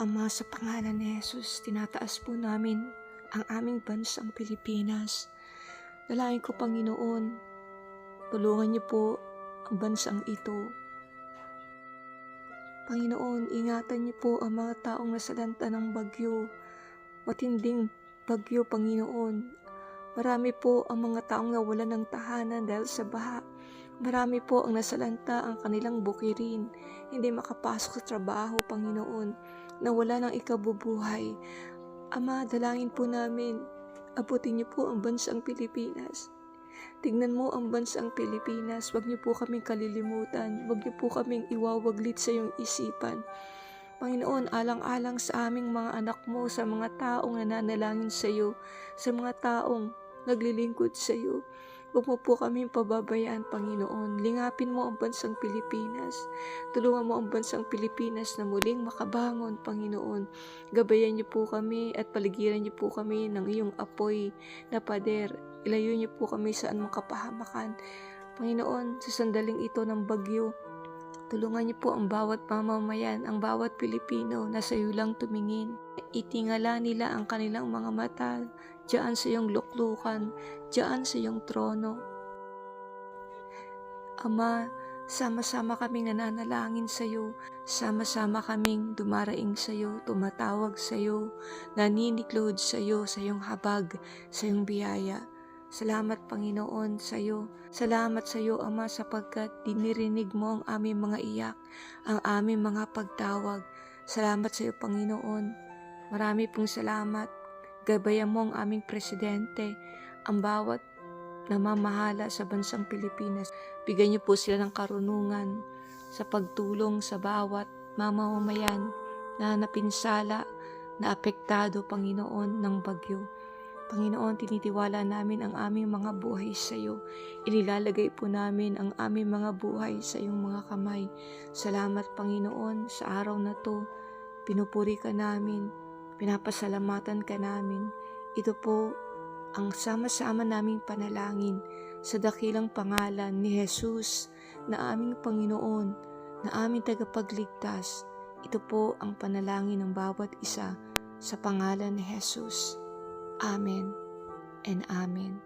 Ama, sa pangalan ni Jesus, tinataas po namin ang aming bansang Pilipinas. Dalayan ko, Panginoon, tulungan niyo po ang bansang ito. Panginoon, ingatan niyo po ang mga taong nasalanta ng bagyo. Matinding bagyo, Panginoon. Marami po ang mga taong nawalan ng tahanan dahil sa baha. Marami po ang nasalanta ang kanilang bukirin, hindi makapasok sa trabaho, Panginoon, na wala ng ikabubuhay. Ama, dalangin po namin, abutin niyo po ang bansang Pilipinas. Tignan mo ang bansang Pilipinas, huwag niyo po kaming kalilimutan, huwag niyo po kaming iwawaglit sa iyong isipan. Panginoon, alang-alang sa aming mga anak mo, sa mga taong nananalangin sa iyo, sa mga taong naglilingkod sa iyo. Huwag mo po kami pababayaan, Panginoon. Lingapin mo ang bansang Pilipinas. Tulungan mo ang bansang Pilipinas na muling makabangon, Panginoon. Gabayan niyo po kami at paligiran niyo po kami ng iyong apoy na pader. Ilayo niyo po kami saan makapahamakan. Panginoon, sa sandaling ito ng bagyo, tulungan niyo po ang bawat mamamayan, ang bawat Pilipino na sa iyo lang tumingin. Itingala nila ang kanilang mga mata diyan sa iyong luklukan, diyan sa iyong trono. Ama, sama-sama kaming nananalangin sa iyo, sama-sama kaming dumaraing sa iyo, tumatawag sa iyo, naniniklod sa iyo, sa iyong habag, sa iyong biyaya. Salamat Panginoon sa iyo. Salamat sa iyo Ama sapagkat dinirinig mo ang aming mga iyak, ang aming mga pagtawag. Salamat sa iyo Panginoon. Marami pong salamat. Gabayan mo ang aming presidente, ang bawat namamahala sa bansang Pilipinas. Bigyan niyo po sila ng karunungan sa pagtulong sa bawat mamamayan na napinsala, na apektado, Panginoon, ng bagyo. Panginoon, tinitiwala namin ang aming mga buhay sa iyo. Inilalagay po namin ang aming mga buhay sa iyong mga kamay. Salamat, Panginoon, sa araw na to. Pinupuri ka namin. Pinapasalamatan ka namin. Ito po ang sama-sama naming panalangin sa dakilang pangalan ni Jesus na aming Panginoon, na aming tagapagligtas. Ito po ang panalangin ng bawat isa sa pangalan ni Jesus. Amen and Amen.